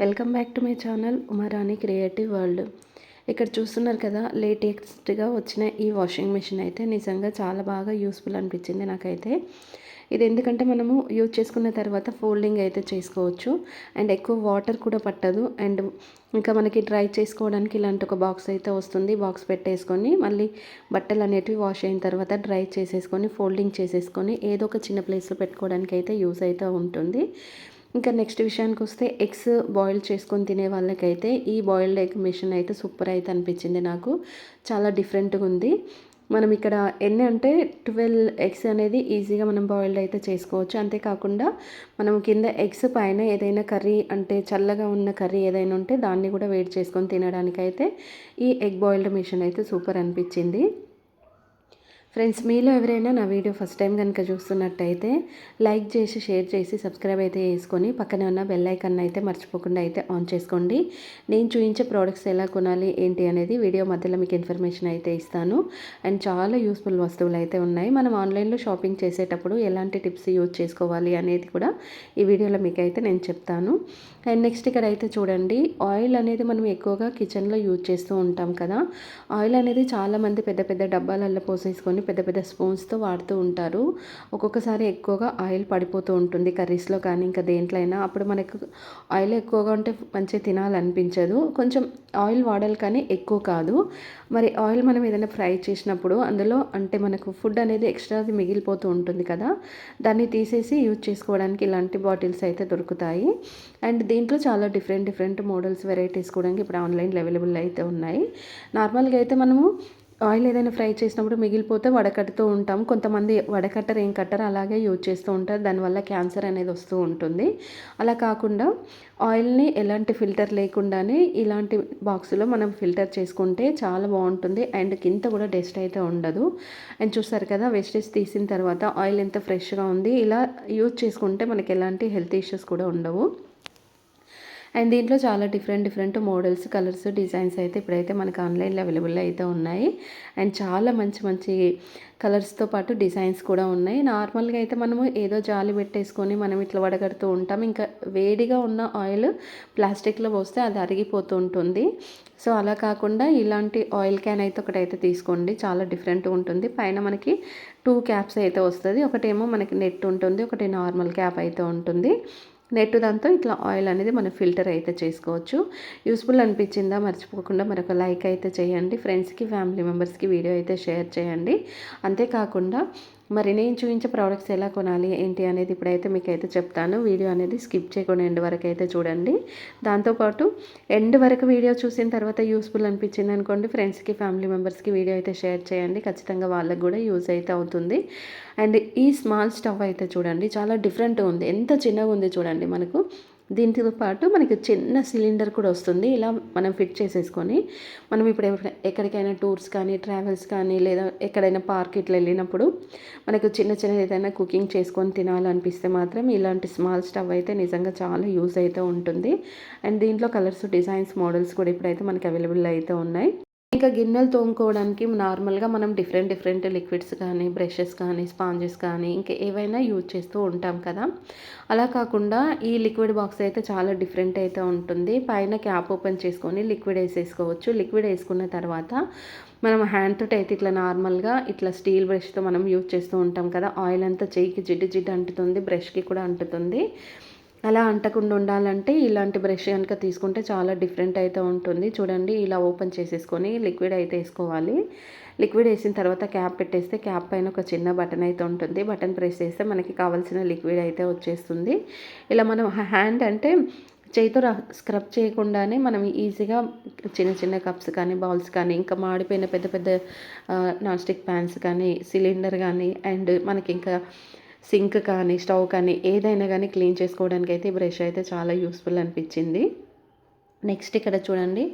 Welcome back to my channel Umarani creative world. ఇక్కడ చూస్తున్నారు కదా లేటెస్ట్గా వచ్చిన ఈ వాషింగ్ మిషన్ అయితే నిజంగా చాలా బాగా యూస్ఫుల్ అనిపించింది నాకైతే. ఇది ఎందుకంటే మనము యూజ్ చేసుకున్న తర్వాత ఫోల్డింగ్ అయితే చేసుకోవచ్చు. అండ్ ఎక్కువ వాటర్ కూడా పట్టదు. అండ్ ఇంకా మనకి డ్రై చేసుకోవడానికి ఇలాంటి ఒక బాక్స్ అయితే వస్తుంది. బాక్స్ పెట్టేసుకొని మళ్ళీ బట్టలు అనేటివి వాష్ అయిన తర్వాత డ్రై చేసేసుకొని ఫోల్డింగ్ చేసేసుకొని ఏదో ఒక చిన్న ప్లేస్లో పెట్టుకోవడానికి అయితే యూస్ అయితే ఉంటుంది. ఇంకా నెక్స్ట్ విషయానికి వస్తే ఎగ్స్ బాయిల్ చేసుకొని తినే వాళ్ళకైతే ఈ బాయిల్డ్ ఎగ్ మిషన్ అయితే సూపర్ అయితే అనిపించింది నాకు. చాలా డిఫరెంట్గా ఉంది. మనం ఇక్కడ ఎన్ని అంటే ట్వెల్వ్ ఎగ్స్ అనేది ఈజీగా మనం బాయిల్డ్ అయితే చేసుకోవచ్చు. అంతేకాకుండా మనం కింద ఎగ్స్ పైన ఏదైనా కర్రీ అంటే చల్లగా ఉన్న కర్రీ ఏదైనా ఉంటే దాన్ని కూడా వేడి చేసుకొని తినడానికైతే ఈ ఎగ్ బాయిల్డ్ మిషన్ అయితే సూపర్ అనిపించింది. ఫ్రెండ్స్ మీలో ఎవరైనా నా వీడియో ఫస్ట్ టైం కనుక చూస్తున్నట్టయితే లైక్ చేసి షేర్ చేసి సబ్స్క్రైబ్ అయితే చేసుకొని పక్కనే ఉన్న బెల్ ఐకన్ అయితే మర్చిపోకుండా అయితే ఆన్ చేసుకోండి. నేను చూపించే ప్రోడక్ట్స్ ఎలా కొనాలి ఏంటి అనేది వీడియో మధ్యలో మీకు ఇన్ఫర్మేషన్ అయితే ఇస్తాను. అండ్ చాలా యూస్ఫుల్ వస్తువులు అయితే ఉన్నాయి. మనం ఆన్లైన్లో షాపింగ్ చేసేటప్పుడు ఎలాంటి టిప్స్ యూజ్ చేసుకోవాలి అనేది కూడా ఈ వీడియోలో మీకు అయితే నేను చెప్తాను. అండ్ నెక్స్ట్ ఇక్కడ అయితే చూడండి ఆయిల్ అనేది మనం ఎక్కువగా కిచెన్లో యూజ్ చేస్తూ ఉంటాం కదా. ఆయిల్ అనేది చాలామంది పెద్ద పెద్ద డబ్బాలల్లో పోసేసుకొని పెద్ద పెద్ద స్పూన్స్తో వాడుతూ ఉంటారు. ఒక్కొక్కసారి ఎక్కువగా ఆయిల్ పడిపోతూ ఉంటుంది కర్రీస్లో కానీ ఇంకా దేంట్లో అయినా. అప్పుడు మనకు ఆయిల్ ఎక్కువగా ఉంటే మంచిగా తినాలనిపించదు. కొంచెం ఆయిల్ వాడాలి కానీ ఎక్కువ కాదు. మరి ఆయిల్ మనం ఏదైనా ఫ్రై చేసినప్పుడు అందులో అంటే మనకు ఫుడ్ అనేది ఎక్స్ట్రాది మిగిలిపోతూ ఉంటుంది కదా. దాన్ని తీసేసి యూజ్ చేసుకోవడానికి ఇలాంటి బాటిల్స్ అయితే దొరుకుతాయి. అండ్ దీంట్లో చాలా డిఫరెంట్ డిఫరెంట్ మోడల్స్ వెరైటీస్ కూడా ఇప్పుడు ఆన్లైన్లో అవైలబుల్ అయితే ఉన్నాయి. నార్మల్గా అయితే మనము ఆయిల్ ఏదైనా ఫ్రై చేసినప్పుడు మిగిలిపోతే వడకట్టుతూ ఉంటాం. కొంతమంది వడకట్టరు ఏం కట్టరు అలాగే యూజ్ చేస్తూ ఉంటారు. దానివల్ల క్యాన్సర్ అనేది వస్తూ ఉంటుంది. అలా కాకుండా ఆయిల్ని ఎలాంటి ఫిల్టర్ లేకుండానే ఇలాంటి బాక్స్లో మనం ఫిల్టర్ చేసుకుంటే చాలా బాగుంటుంది. అండ్ కింద కూడా డస్ట్ అయితే ఉండదు. అండ్ చూస్తారు కదా వేస్టేజ్ తీసిన తర్వాత ఆయిల్ ఎంత ఫ్రెష్గా ఉంది. ఇలా యూజ్ చేసుకుంటే మనకి ఎలాంటి హెల్త్ ఇష్యూస్ కూడా ఉండవు. అండ్ దీంట్లో చాలా different different models colours designs అయితే ఇప్పుడైతే మనకు ఆన్లైన్లో అవైలబుల్ అయితే ఉన్నాయి. అండ్ చాలా మంచి మంచి కలర్స్తో పాటు డిజైన్స్ కూడా ఉన్నాయి. నార్మల్గా అయితే మనము ఏదో జాలి పెట్టేసుకొని మనం ఇట్లా వడగడుతూ ఉంటాం. ఇంకా వేడిగా ఉన్న ఆయిల్ ప్లాస్టిక్లో పోస్తే అది అరిగిపోతూ ఉంటుంది. సో అలా కాకుండా ఇలాంటి ఆయిల్ క్యాన్ అయితే ఒకటైతే తీసుకోండి. చాలా డిఫరెంట్గా ఉంటుంది. పైన మనకి టూ క్యాప్స్ అయితే వస్తుంది. ఒకటేమో మనకి నెట్ ఉంటుంది. ఒకటి నార్మల్ క్యాప్ అయితే ఉంటుంది. నెట్ దాంతో ఇట్లా ఆయిల్ అనేది మనం ఫిల్టర్ అయితే చేసుకోవచ్చు. యూస్ఫుల్ అనిపించిందా మర్చిపోకుండా మరొక లైక్ అయితే చేయండి. ఫ్రెండ్స్కి ఫ్యామిలీ మెంబర్స్కి వీడియో అయితే షేర్ చేయండి. అంతేకాకుండా మరి నేను చూపించే ప్రోడక్ట్స్ ఎలా కొనాలి ఏంటి అనేది ఇప్పుడైతే మీకు అయితే చెప్తాను. వీడియో అనేది స్కిప్ చేయకుండా ఎండ్ వరకు అయితే చూడండి. దాంతోపాటు ఎండ్ వరకు వీడియో చూసిన తర్వాత యూస్ఫుల్ అనిపించింది అనుకోండి ఫ్రెండ్స్కి ఫ్యామిలీ మెంబర్స్కి వీడియో అయితే షేర్ చేయండి. ఖచ్చితంగా వాళ్ళకి కూడా యూజ్ అయితే అవుతుంది. అండ్ ఈ స్మాల్ స్టవ్ అయితే చూడండి చాలా డిఫరెంట్ ఉంది. ఎంత చిన్నగా ఉంది చూడండి మనకు. దీంతో పాటు మనకి చిన్న సిలిండర్ కూడా వస్తుంది. ఇలా మనం ఫిట్ చేసేసుకొని మనం ఇప్పుడు ఎక్కడికైనా టూర్స్ కానీ ట్రావెల్స్ కానీ లేదా ఎక్కడైనా పార్క్ ఇట్లా వెళ్ళినప్పుడు మనకు చిన్న చిన్న ఏదైనా కుకింగ్ చేసుకొని తినాలనిపిస్తే మాత్రం ఇలాంటి స్మాల్ స్టవ్ అయితే నిజంగా చాలా యూజ్ అయితే ఉంటుంది. అండ్ దీంట్లో కలర్స్ డిజైన్స్ మోడల్స్ కూడా ఇప్పుడైతే మనకి అవైలబుల్ అయితే ఉన్నాయి. ఇంకా గిన్నెలు తోముకోవడానికి నార్మల్గా మనం డిఫరెంట్ డిఫరెంట్ లిక్విడ్స్ కానీ బ్రషెస్ కానీ స్పాంజెస్ కానీ ఇంకా ఏవైనా యూజ్ చేస్తూ ఉంటాం కదా. అలా కాకుండా ఈ లిక్విడ్ బాక్స్ అయితే చాలా డిఫరెంట్ అయితే ఉంటుంది. పైన క్యాప్ ఓపెన్ చేసుకొని లిక్విడ్ వేసేసుకోవచ్చు. లిక్విడ్ వేసుకున్న తర్వాత మనం హ్యాండ్ తోటి అయితే ఇట్లా నార్మల్గా ఇట్లా స్టీల్ బ్రష్తో మనం యూజ్ చేస్తూ ఉంటాం కదా. ఆయిల్ అంతా చేయికి జిడ్డు జిడ్డు అంటుతుంది బ్రష్కి కూడా అంటుతుంది. అలా అంటకుండా ఉండాలంటే ఇలాంటి బ్రష్ కనుక తీసుకుంటే చాలా డిఫరెంట్ అయితే ఉంటుంది. చూడండి ఇలా ఓపెన్ చేసేసుకొని లిక్విడ్ అయితే వేసుకోవాలి. లిక్విడ్ వేసిన తర్వాత క్యాప్ పెట్టేస్తే క్యాప్ పైన ఒక చిన్న బటన్ అయితే ఉంటుంది. బటన్ ప్రెస్ చేస్తే మనకి కావాల్సిన లిక్విడ్ అయితే వచ్చేస్తుంది. ఇలా మనం హ్యాండ్ అంటే చేతితో స్క్రబ్ చేయకుండానే మనం ఈజీగా చిన్న చిన్న కప్స్ కానీ బౌల్స్ కానీ ఇంకా మాడిపోయిన పెద్ద పెద్ద నాన్ స్టిక్ ప్యాన్స్ కానీ సిలిండర్ కానీ అండ్ మనకి ఇంకా సింక్ కానీ స్టవ్ కానీ ఏదైనా కానీ క్లీన్ చేసుకోవడానికి అయితే ఈ బ్రష్ అయితే చాలా యూస్ఫుల్ అనిపించింది. నెక్స్ట్ ఇక్కడ చూడండి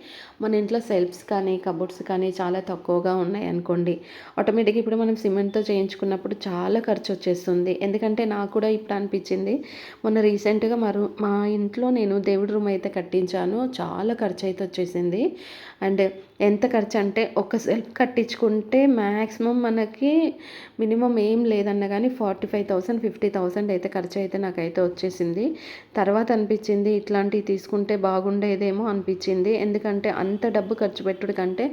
మన ఇంట్లో సెల్ఫ్స్ కానీ కబోర్డ్స్ కానీ చాలా తక్కువగా ఉన్నాయి అనుకోండి. ఆటోమేటిక్గా ఇప్పుడు మనం సిమెంట్తో చేయించుకున్నప్పుడు చాలా ఖర్చు వచ్చేస్తుంది. ఎందుకంటే నాకు కూడా ఇప్పుడు అనిపించింది మొన్న రీసెంట్గా మరు మా ఇంట్లో నేను దేవుడి రూమ్ అయితే కట్టించాను చాలా ఖర్చు అయితే వచ్చేసింది. అండ్ ఎంత ఖర్చు అంటే ఒక సెల్ఫ్ కట్టించుకుంటే మ్యాక్సిమం మనకి మినిమం ఏం లేదన్నా కానీ forty five thousand fifty thousand అయితే ఖర్చు అయితే నాకైతే వచ్చేసింది. తర్వాత అనిపించింది ఇట్లాంటివి తీసుకుంటే ఏమో అనిపించింది. ఎందుకంటే అంత డబ్బు ఖర్చు పెట్టుడు కంటే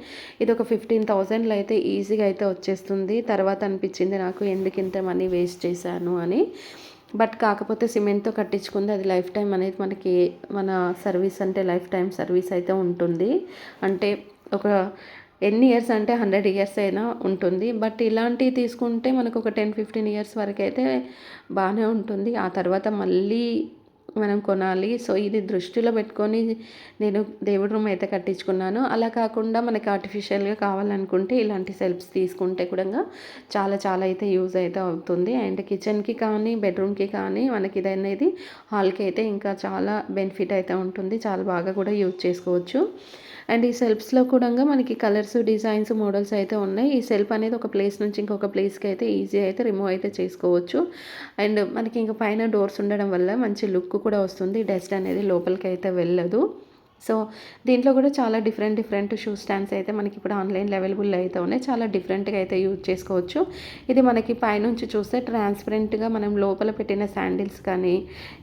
ఇది ఒక ఫిఫ్టీన్ థౌజండ్లో అయితే ఈజీగా అయితే వచ్చేస్తుంది. తర్వాత అనిపించింది నాకు ఎందుకు ఇంత మనీ వేస్ట్ చేశాను అని. బట్ కాకపోతే సిమెంట్తో కట్టించుకుంది. అది లైఫ్ టైం అనేది మనకి మన సర్వీస్ అంటే లైఫ్ టైం సర్వీస్ అయితే ఉంటుంది. అంటే ఒక ఎన్ని ఇయర్స్ అంటే హండ్రెడ్ ఇయర్స్ అయినా ఉంటుంది. బట్ ఇలాంటివి తీసుకుంటే మనకు ఒక టెన్ ఫిఫ్టీన్ ఇయర్స్ వరకు అయితే బాగానే ఉంటుంది. ఆ తర్వాత మళ్ళీ మనం కొనాలి. సో ఇది దృష్టిలో పెట్టుకొని నేను దేవుడి రూమ్ అయితే కట్టించుకున్నాను. అలా కాకుండా మనకి ఆర్టిఫిషియల్గా కావాలనుకుంటే ఇలాంటి సెల్ఫ్స్ తీసుకుంటే కూడా చాలా చాలా అయితే యూజ్ అయితే అవుతుంది. అండ్ కిచెన్కి కానీ బెడ్రూమ్కి కానీ మనకి ఇది అనేది హాల్కి అయితే ఇంకా చాలా బెనిఫిట్ అయితే ఉంటుంది. చాలా బాగా కూడా యూజ్ చేసుకోవచ్చు. అండ్ ఈ సెల్ఫ్స్లో కూడా మనకి కలర్స్ డిజైన్స్ మోడల్స్ అయితే ఉన్నాయి. ఈ సెల్ఫ్ అనేది ఒక ప్లేస్ నుంచి ఇంకొక ప్లేస్కి అయితే ఈజీ అయితే రిమూవ్ అయితే చేసుకోవచ్చు. అండ్ మనకి ఇంకా పైన డోర్స్ ఉండడం వల్ల మంచి లుక్ కూడా వస్తుంది. డస్ట్ అనేది లోపలికి అయితే వెళ్ళదు. సో దీంట్లో కూడా చాలా డిఫరెంట్ డిఫరెంట్ షూ స్టాండ్స్ అయితే మనకి ఇప్పుడు ఆన్లైన్లో అవైలబుల్ అయితే ఉన్నాయి. చాలా డిఫరెంట్గా అయితే యూజ్ చేసుకోవచ్చు. ఇది మనకి పైనుంచి చూస్తే ట్రాన్స్పరెంట్గా మనం లోపల పెట్టిన శాండిల్స్ కానీ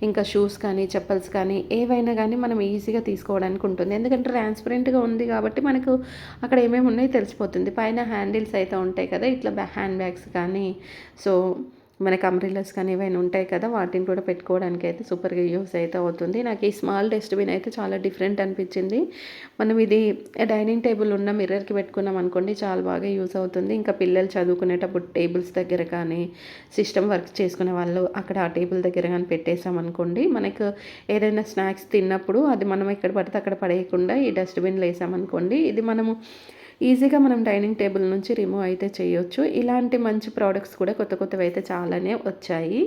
ఇంకా షూస్ కానీ చెప్పల్స్ కానీ ఏవైనా కానీ మనం ఈజీగా తీసుకోవడానికి ఉంటుంది. ఎందుకంటే ట్రాన్స్పరెంట్గా ఉంది కాబట్టి మనకు అక్కడ ఏమేమి ఉన్నాయో తెలిసిపోతుంది. పైన హ్యాండిల్స్ అయితే ఉంటాయి కదా ఇట్లా హ్యాండ్ బ్యాగ్స్ కానీ సో మనకి అంబ్రిల్లాస్ కానీ ఏవైనా ఉంటాయి కదా వాటిని కూడా పెట్టుకోవడానికి అయితే సూపర్గా యూస్ అయితే అవుతుంది. నాకు ఈ స్మాల్ డస్ట్బిన్ అయితే చాలా డిఫరెంట్ అనిపించింది. మనం ఇది డైనింగ్ టేబుల్ ఉన్న మిర్రర్కి పెట్టుకున్నాం అనుకోండి చాలా బాగా యూస్ అవుతుంది. ఇంకా పిల్లలు చదువుకునేటప్పుడు టేబుల్స్ దగ్గర కానీ సిస్టమ్ వర్క్ చేసుకునే వాళ్ళు అక్కడ ఆ టేబుల్ దగ్గర కానీ పెట్టేసాం అనుకోండి మనకు ఏదైనా స్నాక్స్ తిన్నప్పుడు అది మనం ఎక్కడ పడితే అక్కడ పడేయకుండా ఈ డస్ట్బిన్లో వేసామనుకోండి ఇది మనము ఈజీగా మనం డైనింగ్ టేబుల్ నుంచి రిమూవ్ అయితే చేయొచ్చు. ఇలాంటి మంచి ప్రోడక్ట్స్ కూడా కొత్త కొత్తవి అయితే చాలానే వచ్చాయి.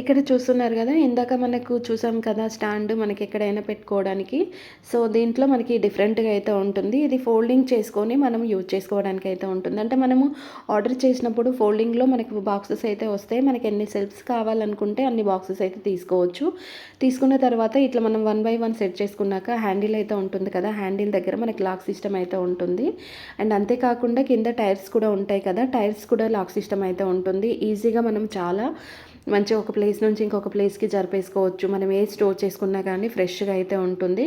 ఇక్కడ చూస్తున్నారు కదా ఇందాక మనకు చూసాం కదా స్టాండ్ మనకి ఎక్కడైనా పెట్టుకోవడానికి. సో దీంట్లో మనకి డిఫరెంట్గా అయితే ఉంటుంది. ఇది ఫోల్డింగ్ చేసుకొని మనం యూజ్ చేసుకోవడానికి అయితే ఉంటుంది. అంటే మనము ఆర్డర్ చేసినప్పుడు ఫోల్డింగ్లో మనకి బాక్సెస్ అయితే వస్తాయి. మనకి ఎన్ని సెల్ఫ్స్ కావాలనుకుంటే అన్ని బాక్సెస్ అయితే తీసుకోవచ్చు. తీసుకున్న తర్వాత ఇట్లా మనం వన్ బై వన్ సెట్ చేసుకున్నాక హ్యాండిల్ అయితే ఉంటుంది కదా. హ్యాండిల్ దగ్గర మనకి లాక్ సిస్టమ్ అయితే ఉంటుంది. అండ్ అంతేకాకుండా కింద టైర్స్ కూడా ఉంటాయి కదా. టైర్స్ కూడా లాక్ సిస్టమ్ అయితే ఉంటుంది. ఈజీగా మనం చాలా మంచిగా ఒక ప్లేస్ నుంచి ఇంకొక ప్లేస్కి జరిపేసుకోవచ్చు. మనం ఏ స్టోర్ చేసుకున్నా కానీ ఫ్రెష్గా అయితే ఉంటుంది.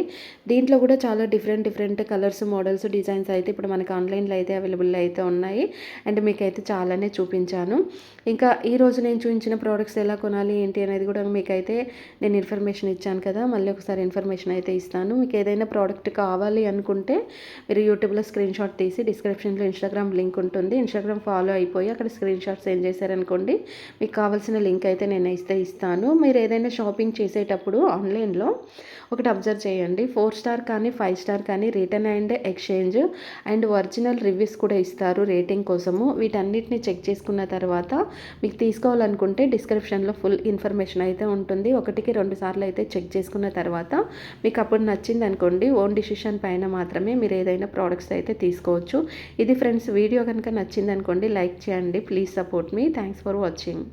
దీంట్లో కూడా చాలా different different colours models designs అయితే ఇప్పుడు మనకి ఆన్లైన్లో అయితే అవైలబుల్ అయితే ఉన్నాయి. అండ్ మీకు అయితే చాలానే చూపించాను. ఇంకా ఈరోజు నేను చూపించిన ప్రోడక్ట్స్ ఎలా కొనాలి ఏంటి అనేది కూడా మీకైతే నేను ఇన్ఫర్మేషన్ ఇచ్చాను కదా. మళ్ళీ ఒకసారి ఇన్ఫర్మేషన్ అయితే ఇస్తాను. మీకు ఏదైనా ప్రోడక్ట్ కావాలి అనుకుంటే మీరు యూట్యూబ్లో స్క్రీన్ షాట్ తీసి డిస్క్రిప్షన్లో ఇన్స్టాగ్రామ్ లింక్ ఉంటుంది. ఇన్స్టాగ్రామ్ ఫాలో అయిపోయి అక్కడ స్క్రీన్ షాట్ సెండ్ చేశారనుకోండి మీకు కావాల్సిన లింక్ అయితే నేను ఇస్తే ఇస్తాను. మీరు ఏదైనా షాపింగ్ చేసేటప్పుడు ఆన్లైన్లో ఒకటి అబ్జర్వ్ చేయండి. ఫోర్ స్టార్ కానీ ఫైవ్ స్టార్ కానీ return and exchange and original reviews కూడా ఇస్తారు రేటింగ్ కోసము. వీటన్నిటిని చెక్ చేసుకున్న తర్వాత మీకు తీసుకోవాలనుకుంటే డిస్క్రిప్షన్లో ఫుల్ ఇన్ఫర్మేషన్ అయితే ఉంటుంది. ఒకటికి రెండు సార్లు అయితే చెక్ చేసుకున్న తర్వాత మీకు అప్పుడు నచ్చింది అనుకోండి. ఓన్ డిసిషన్ పైన మాత్రమే మీరు ఏదైనా ప్రోడక్ట్స్ అయితే తీసుకోవచ్చు. ఇది ఫ్రెండ్స్ వీడియో కనుక నచ్చింది అనుకోండి లైక్ చేయండి. Please support me. Thanks for watching.